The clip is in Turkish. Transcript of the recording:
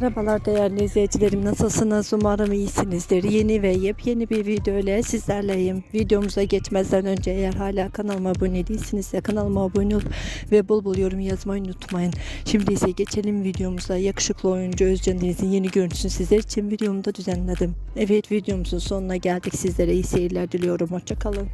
Merhabalar değerli izleyicilerim. Nasılsınız? Umarım iyisinizdir. Yeni ve yepyeni bir video ile sizlerleyim. Videomuza geçmezden önce eğer hala kanalıma abone değilsiniz kanalıma abone ol ve bol bol yorum yazmayı unutmayın. Şimdi ise geçelim videomuza. Yakışıklı oyuncu Özcan Deniz'in yeni görüntüsünü sizler için videomda düzenledim. Evet videomuzun sonuna geldik. Sizlere iyi seyirler diliyorum. Hoşçakalın